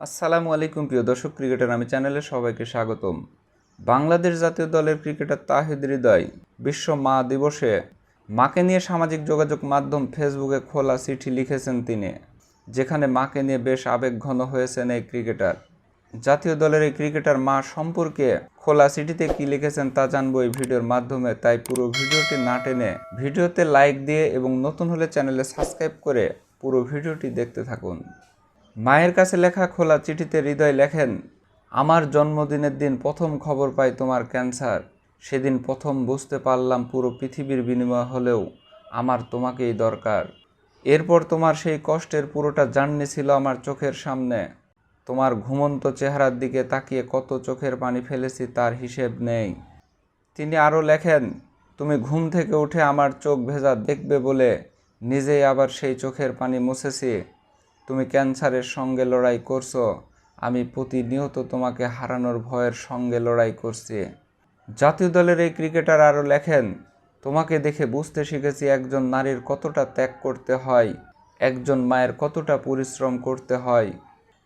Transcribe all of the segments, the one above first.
আসসালামু আলাইকুম, প্রিয় দর্শক ক্রিকেটার, আমি চ্যানেলে সবাইকে স্বাগতম। বাংলাদেশ জাতীয় দলের ক্রিকেটার তাহিদ হৃদয় বিশ্ব মা দিবসে মাকে নিয়ে সামাজিক যোগাযোগ মাধ্যম ফেসবুকে খোলা চিঠি লিখেছেন তিনি, যেখানে মাকে নিয়ে বেশ আবেগঘন হয়েছেন এই ক্রিকেটার। জাতীয় দলের এই ক্রিকেটার মা সম্পর্কে খোলা চিঠিতে কি লিখেছেন তা জানব এই ভিডিওর মাধ্যমে, তাই পুরো ভিডিওটি না টেনে ভিডিওতে লাইক দিয়ে এবং নতুন হলে চ্যানেলে সাবস্ক্রাইব করে পুরো ভিডিওটি দেখতে থাকুন। মায়ের কাছে লেখা খোলা চিঠিতে হৃদয় লেখেন, আমার জন্মদিনের দিন প্রথম খবর পাই তোমার ক্যান্সার। সেদিন প্রথম বুঝতে পারলাম পুরো পৃথিবীর বিনিময় হলেও আমার তোমাকেই দরকার। এরপর তোমার সেই কষ্টের পুরোটা জার্নি ছিল আমার চোখের সামনে। তোমার ঘুমন্ত চেহারার দিকে তাকিয়ে কত চোখের পানি ফেলেছি তার হিসেব নেই। তিনি আরও লেখেন, তুমি ঘুম থেকে উঠে আমার চোখ ভেজা দেখবে বলে নিজেই আবার সেই চোখের পানি মুছেছি। তুমি ক্যান্সারের সঙ্গে লড়াই করছ, আমি প্রতিনিয়ত তোমাকে হারানোর ভয়ের সঙ্গে লড়াই করছি। জাতীয় দলের এই ক্রিকেটার আরও লেখেন, তোমাকে দেখে বুঝতে শিখেছি একজন নারীর কতটা ত্যাগ করতে হয়, একজন মায়ের কতটা পরিশ্রম করতে হয়,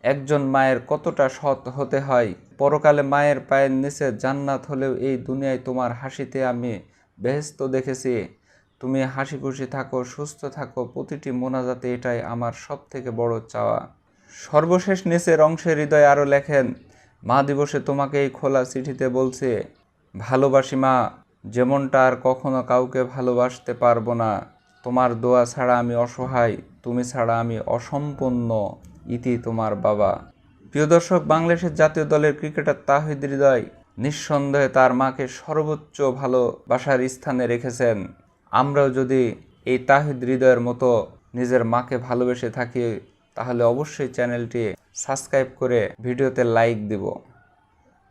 একজন মায়ের কতটা সৎ হতে হয়। পরকালে মায়ের পায়ের নিচে জান্নাত হলেও এই দুনিয়ায় তোমার হাসিতে আমি বেহেস্ত দেখেছি। তুমি হাসি খুশি থাকো, সুস্থ থাকো, প্রতিটি মোনাজাতে এটাই আমার সব থেকে বড় চাওয়া। সর্বশেষ নিচের অংশের হৃদয় আরও লেখেন, মা দিবসে তোমাকে এই খোলা চিঠিতে বলছে, ভালোবাসি মা, যেমনটা আর কখনো কাউকে ভালোবাসতে পারব না। তোমার দোয়া ছাড়া আমি অসহায়, তুমি ছাড়া আমি অসম্পূর্ণ ইতি তোমার বাবা। প্রিয় দর্শক, বাংলাদেশের জাতীয় দলের ক্রিকেটার তাহিদ হৃদয় নিঃসন্দেহে তার মাকে সর্বোচ্চ ভালোবাসার স্থানে রেখেছেন। আমরাও যদি এই তাহিদ হৃদয়ের মতো নিজের মাকে ভালোবেসে থাকি, তাহলে অবশ্যই চ্যানেলটি সাবস্ক্রাইব করে ভিডিওতে লাইক দিব।